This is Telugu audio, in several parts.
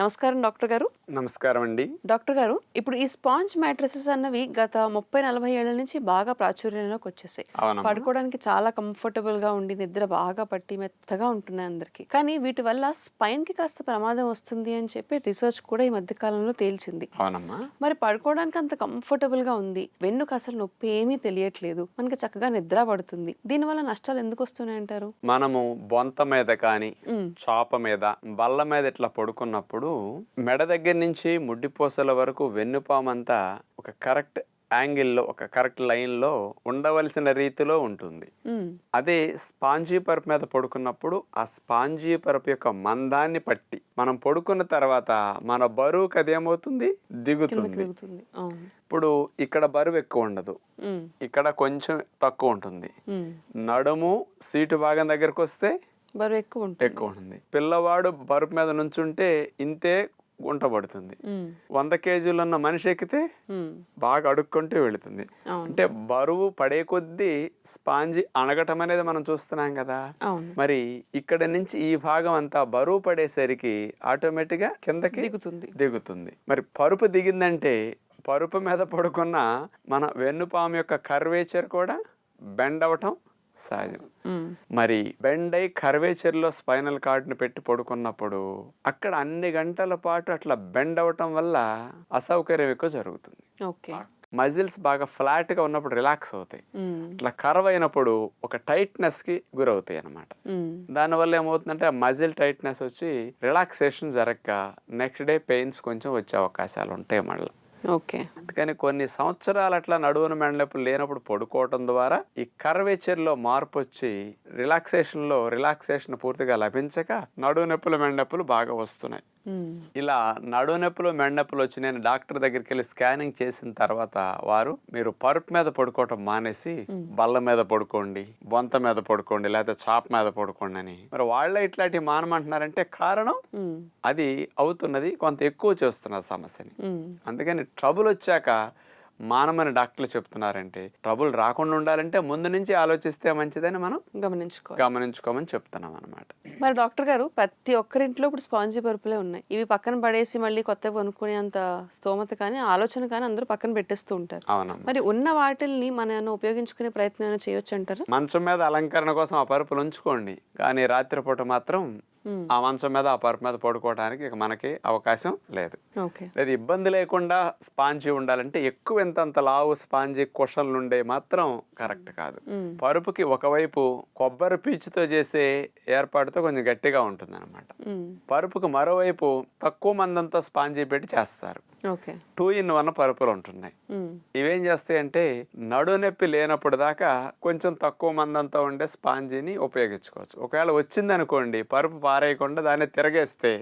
నమస్కారం డాక్టర్ గారు. నమస్కారం అండి. డాక్టర్ గారు ఇప్పుడు ఈ స్పాంజ్ మ్యాట్రసెస్ అన్నవి గత ముప్పై నలభై ఏళ్ళ నుంచి బాగా ప్రాచుర్యంలోకి వచ్చేసాయి. పడుకోవడానికి చాలా కంఫర్టబుల్గా ఉండి నిద్ర బాగా పట్టి మెత్తగా ఉంటున్నాయి అందరికి. కానీ వీటి వల్ల స్పైన్కి కాస్త ప్రమాదం వస్తుంది అని చెప్పి రీసెర్చ్ కూడా ఈ మధ్య కాలంలో తేల్చింది. అవునమ్మా. మరి పడుకోవడానికి అంత కంఫర్టబుల్గా ఉంది. వెన్నుకు అసలు నొప్పి ఏమీ తెలియట్లేదు. మనకి చక్కగా నిద్ర పడుతుంది. దీనివల్ల నష్టాలు ఎందుకు వస్తున్నాయి అంటారు? మనము బొంత మీద కానీ చాప మీద బల్ల మీద ఇట్లా పడుకున్నప్పుడు మెడ దగ్గర నుంచి ముడ్డిపోసల వరకు వెన్నుపామంతా ఒక కరెక్ట్ యాంగిల్లో ఒక కరెక్ట్ లైన్లో ఉండవలసిన రీతిలో ఉంటుంది. అదే స్పాంజీ పరుపు మీద పడుకున్నప్పుడు ఆ స్పాంజీ పరుపు యొక్క మందాన్ని పట్టి మనం పడుకున్న తర్వాత మన బరువుకి అదేమవుతుంది? దిగుతుంది. ఇప్పుడు ఇక్కడ బరువు ఎక్కువ ఉండదు. ఇక్కడ కొంచెం తక్కువ ఉంటుంది. నడుము సీటు భాగం దగ్గరకు వస్తే బరువు ఎక్కువ ఉంటుంది. ఎక్కువ ఉంటుంది పిల్లవాడు బరుపు మీద నుంచుంటే ఇంతే గుంట పడుతుంది. వంద కేజీలు ఉన్న మనిషి ఎక్కితే బాగా అడుక్కుంటూ వెళుతుంది. అంటే బరువు పడే కొద్దీ స్పాంజి అణగటం అనేది మనం చూస్తున్నాం కదా. మరి ఇక్కడ నుంచి ఈ భాగం అంతా బరువు పడేసరికి ఆటోమేటిక్గా కిందకి దిగుతుంది. దిగుతుంది. మరి పరుపు దిగిందంటే పరుపు మీద పడుకున్న మన వెన్నుపాము యొక్క కర్వేచర్ కూడా బెండ్ అవటం సహజం మరి బెండ్ అయి కర్వేచర్లో స్పైనల్ కార్డ్ని పెట్టి పడుకున్నప్పుడు అక్కడ అన్ని గంటల పాటు అట్లా బెండ్ అవటం వల్ల అసౌకర్యం ఎక్కువ జరుగుతుంది. మజిల్స్ బాగా ఫ్లాట్గా ఉన్నప్పుడు రిలాక్స్ అవుతాయి. ఇట్లా కర్వ్ అయినప్పుడు ఒక టైట్నెస్కి గురవుతాయి అన్నమాట. ఉమ్, దానివల్ల ఏమవుతుందంటే ఆ మజిల్ టైట్నెస్ వచ్చి రిలాక్సేషన్ జరగక నెక్స్ట్ డే పెయిన్స్ కొంచెం వచ్చే అవకాశాలు ఉంటాయి మళ్ళీ. ఓకే. అందుకని కొన్ని సంవత్సరాలు అట్లా నడువున మెండనొప్పులు లేనప్పుడు పడుకోవటం ద్వారా ఈ కర్వేచర్లో మార్పు వచ్చి రిలాక్సేషన్లో రిలాక్సేషన్ పూర్తిగా లభించక నడువు నొప్పులు మెండప్పులు బాగా వస్తున్నాయి. ఇలా నడువు నొప్పులు మెండనొప్పులు వచ్చి నేను డాక్టర్ దగ్గరికి వెళ్ళి స్కానింగ్ చేసిన తర్వాత వారు మీరు పరుపు మీద పడుకోవటం మానేసి బల్ల మీద పడుకోండి బొంత మీద పడుకోండి లేకపోతే చాప మీద పడుకోండి అని. మరి వాళ్ళే ఇట్లాంటివి మానమంటున్నారంటే కారణం అది అవుతున్నది కొంత ఎక్కువ చేస్తున్నది సమస్యని. అందుకని ట్రబుల్ వచ్చాక మానమని డాక్టర్లు చెప్తున్నారంటే ట్రబుల్ రాకుండా ఉండాలంటే ముందు నుంచి ఆలోచిస్తే మంచిదని మనం గమనించుకోవాలి. గమనించుకోమని చెప్తున్నాం అనమాట మరి డాక్టర్ గారు ప్రతి ఒక్కరింట్లో ఇప్పుడు స్పాంజీ పరుపులే ఉన్నాయి. ఇవి పక్కన పడేసి మళ్ళీ కొత్తవి కొనుక్కునే అంత స్తోమత కానీ ఆలోచన కానీ అందరూ పక్కన పెట్టేస్తూ ఉంటారు. అవునమ్మా. మరి ఉన్న వాటిల్ని మనం ఉపయోగించుకునే ప్రయత్నం చేయొచ్చు అంటారా మంచం మీద అలంకరణ కోసం ఆ పరుపులు ఉంచుకోండి. కానీ రాత్రిపూట మాత్రం. ఆ మంచం మీద ఆ పరుపు మీద పడుకోవడానికి ఇక మనకి అవకాశం లేదు. లేదు ఇబ్బంది లేకుండా స్పాంజీ ఉండాలంటే ఎక్కువ ఎంతంత లావు స్పాంజీ కుషన్లు ఉండే మాత్రం కరెక్ట్ కాదు. మ్మ్. పరుపుకి ఒకవైపు కొబ్బరి పీచుతో చేసే ఏర్పాటుతో కొంచెం గట్టిగా ఉంటుంది ఉమ్, పరుపుకి మరోవైపు తక్కువ మందంతో స్పాంజీ పెట్టి చేస్తారు. టూ ఇన్ వన్ పరుపులు ఉంటున్నాయి. ఇవేం చేస్తాయంటే నడునొప్పి లేనప్పుడు దాకా కొంచెం తక్కువ మందంతో ఉండే స్పాంజీని ఉపయోగించుకోవచ్చు. ఒకవేళ వచ్చిందనుకోండి పరుపు పారేయకుండా దాన్ని తిరగేస్తే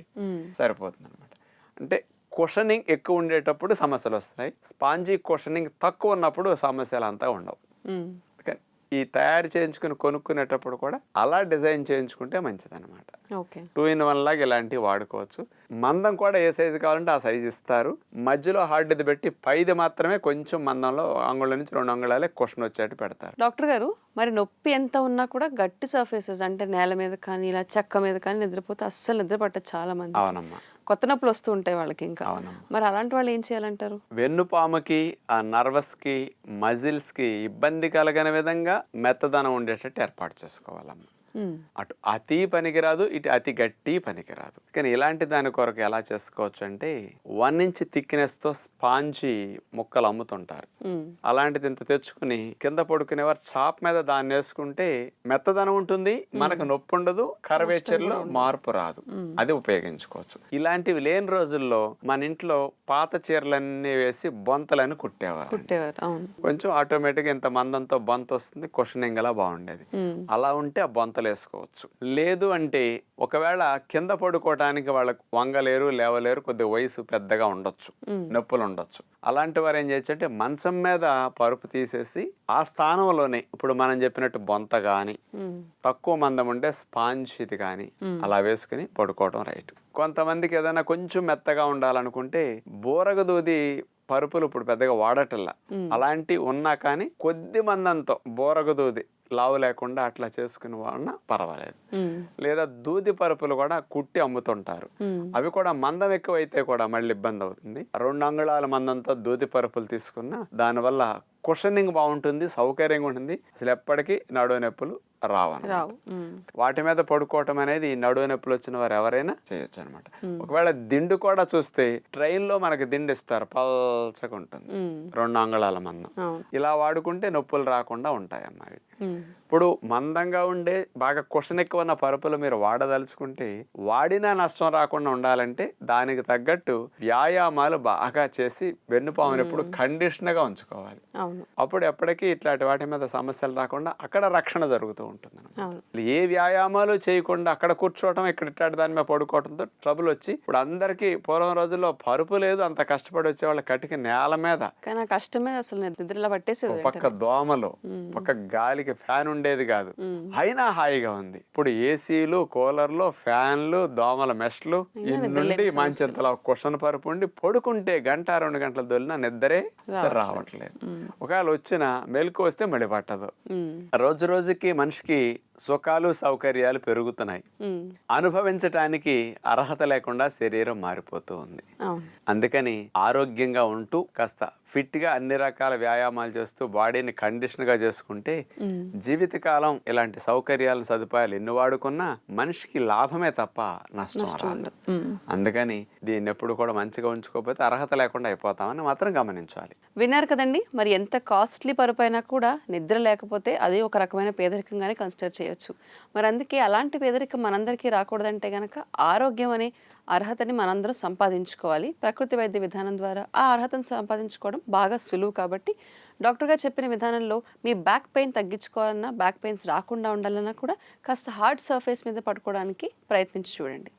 సరిపోతుంది అనమాట అంటే కుషనింగ్ ఎక్కువ ఉండేటప్పుడు సమస్యలు వస్తాయి. స్పాంజీ కుషనింగ్ తక్కువ ఉన్నప్పుడు సమస్యలు అంతా ఉండవు ఈ తయారు చేయించుకుని కొనుక్కునేటప్పుడు కూడా అలా డిజైన్ చేయించుకుంటే మంచిదన్నమాట. ఓకే. టూ ఇన్ వన్ లాగా ఇలాంటివి వాడుకోవచ్చు. మందం కూడా ఏ సైజు కావాలంటే ఆ సైజు ఇస్తారు. మధ్యలో హార్డ్ది పెట్టి పైది మాత్రమే కొంచెం మందంలో అంగుళం నుంచి రెండు అంగుళాలే క్వశ్చన్ వచ్చేట్టు పెడతారు. డాక్టర్ గారు మరి నొప్పి ఎంత ఉన్నా కూడా గట్టి సర్ఫేసెస్ అంటే నేల మీద కానీ ఇలా చెక్క మీద కానీ నిద్రపోతే అస్సలు నిద్ర పట్టదు చాలా మంది అవునమ్మా. కొత్త నొప్పులు వస్తూ ఉంటాయి వాళ్ళకి ఇంకా. మరి అలాంటి వాళ్ళు ఏం చేయాలంటారు? వెన్నుపాముకి ఆ నర్వస్కి మజిల్స్కి ఇబ్బంది కలగని విధంగా మెత్తదనం ఉండేటట్టు ఏర్పాటు చేసుకోవాలమ్మా. అటు అతి పనికిరాదు ఇటు అతి గట్టి పనికిరాదు. కానీ ఇలాంటి దాని కొరకు ఎలా చేసుకోవచ్చు అంటే వన్ ఇంచ్ థిక్నెస్తో స్పాంజీ ముక్కలు అమ్ముతుంటారు. అలాంటిది ఇంత తెచ్చుకుని కింద పడుకునేవారు చాప్ మీద దాన్ని వేసుకుంటే మెత్తదనం ఉంటుంది మనకు నొప్పి ఉండదు కరవేచర్లో మార్పు రాదు. అది ఉపయోగించుకోవచ్చు. ఇలాంటివి లేని రోజుల్లో మన ఇంట్లో పాత చీరలన్నీ వేసి బొంతలని కుట్టేవారు. కొంచెం ఆటోమేటిక్గా ఇంత మందంతో బొంత వస్తుంది క్వశ్చనింగ్ అలా బాగుండేది. అలా ఉంటే ఆ బొంతలు వేసుకోవచ్చు లేదు అంటే ఒకవేళ కింద పడుకోవటానికి వాళ్ళకి వంగలేరు లేవలేరు కొద్దిగా వయసు పెద్దగా ఉండొచ్చు నొప్పులు ఉండొచ్చు అలాంటి వారు ఏం చేయొచ్చు అంటే మంచం మీద పరుపు తీసేసి ఆ స్థానంలోనే ఇప్పుడు మనం చెప్పినట్టు బొంత కానీ ఉమ్, తక్కువ మందం ఉండే స్పాంజ్ ఇది కానీ అలా వేసుకుని పడుకోవడం రైట్. కొంతమందికి ఏదైనా కొంచెం మెత్తగా ఉండాలనుకుంటే బోరగ దూది పరుపులు ఇప్పుడు పెద్దగా వాడటల్లా అలాంటి ఉన్నా కానీ కొద్ది మందంతో బోరగ దూది లావు లేకుండా అట్లా చేసుకునే వాళ్ళ పర్వాలేదు. లేదా దూది పరుపులు కూడా కుట్టి అమ్ముతుంటారు మ్మ్. అవి కూడా మందం ఎక్కువైతే కూడా మళ్ళీ ఇబ్బంది అవుతుంది రెండు అంగుళాల మందంతో దూది పరుపులు తీసుకున్నా దానివల్ల కుషనింగ్ బాగుంటుంది సౌకర్యంగా ఉంటుంది అసలు ఎప్పటికీ నడువు నొప్పులు రావను. వాటి మీద పడుకోవటం అనేది నడువు నొప్పులు వచ్చిన వారు ఎవరైనా చేయొచ్చు అనమాట ఒకవేళ దిండు కూడా చూస్తే ట్రైన్లో మనకి దిండు ఇస్తారు పల్చగా ఉంటుంది. రెండు అంగుళాల మందం. ఇలా వాడుకుంటే నొప్పులు రాకుండా ఉంటాయి అమ్మాయి మ్మ్. ఇప్పుడు మందంగా ఉండే బాగా కుషన్ ఎక్కువ ఉన్న పరుపులు మీరు వాడదలుచుకుంటే వాడినా నష్టం రాకుండా ఉండాలంటే దానికి తగ్గట్టు వ్యాయామాలు బాగా చేసి వెన్నుపామును ఎప్పుడు కండిషన్గా ఉంచుకోవాలి. అప్పుడు ఎప్పటికీ ఇట్లాంటి వాటి మీద సమస్యలు రాకుండా అక్కడ రక్షణ జరుగుతూ ఉంటుంది అన్నమాట. అవును ఏ వ్యాయామాలు చేయకుండా అక్కడ కూర్చోవటం ఇక్కడ ఇట్లాంటి దాని మీద పడుకోవడంతో ట్రబుల్ వచ్చి ఇప్పుడు అందరికీ పూర్వం రోజుల్లో పరుపు లేదు అంత కష్టపడి వచ్చే వాళ్ళ కటిక నేల మీద. కష్టమే అసలు నిద్రలో పట్టేసేది ఒక పక్క దోమలు పక్క గాలికి ఫ్యాన్ ఉండేది కాదు. అయినా హాయిగా ఉంది. ఇప్పుడు ఏసీలు కూలర్లు ఫ్యాన్లు దోమల మెష్లు ఇన్నుండి మంచెంతలో కుషన్ పరుపు ఉండి పడుకుంటే గంట రెండు గంటల దొల్లిన నిద్రే రావట్లేదు. ఒకవేళ వచ్చిన మెలకు వస్తే మడి పట్టదు. రోజు రోజుకి మనిషికి సుఖాలు సౌకర్యాలు పెరుగుతున్నాయి. అనుభవించటానికి అర్హత లేకుండా శరీరం మారిపోతూ ఉంది. అందుకని ఆరోగ్యంగా ఉంటూ కాస్త ఫిట్గా అన్ని రకాల వ్యాయామాలు చేస్తూ బాడీని కండిషన్గా చేసుకుంటే జీవితకాలం ఇలాంటి సౌకర్యాలు సదుపాయాలు ఎన్ని వాడుకున్నా మనిషికి లాభమే తప్ప నష్టం రాదు. అందుకని దీన్ని ఎప్పుడు కూడా మంచిగా ఉంచుకోకపోతే అర్హత లేకుండా అయిపోతామని మాత్రం గమనించాలి. విన్నారు కదండి మరి ఎంత కాస్ట్లీ పరుపు అయినా కూడా నిద్ర లేకపోతే అది ఒక రకమైన పేదరికంగానే కన్సిడర్ చేయొచ్చు. మరి అందుకే అలాంటి పేదరికం మనందరికీ రాకూడదంటే కనుక ఆరోగ్యం అనే అర్హతని మనందరం సంపాదించుకోవాలి. ప్రకృతి వైద్య విధానం ద్వారా ఆ అర్హతను సంపాదించుకోవడం బాగా సులువు కాబట్టి డాక్టర్ గారు చెప్పిన విధానంలో మీ బ్యాక్ పెయిన్ తగ్గించుకోవాలన్నా బ్యాక్ పెయిన్స్ రాకుండా ఉండాలన్నా కూడా కాస్త హార్డ్ సర్ఫేస్ మీద పడుకోవడానికి ప్రయత్నించి చూడండి.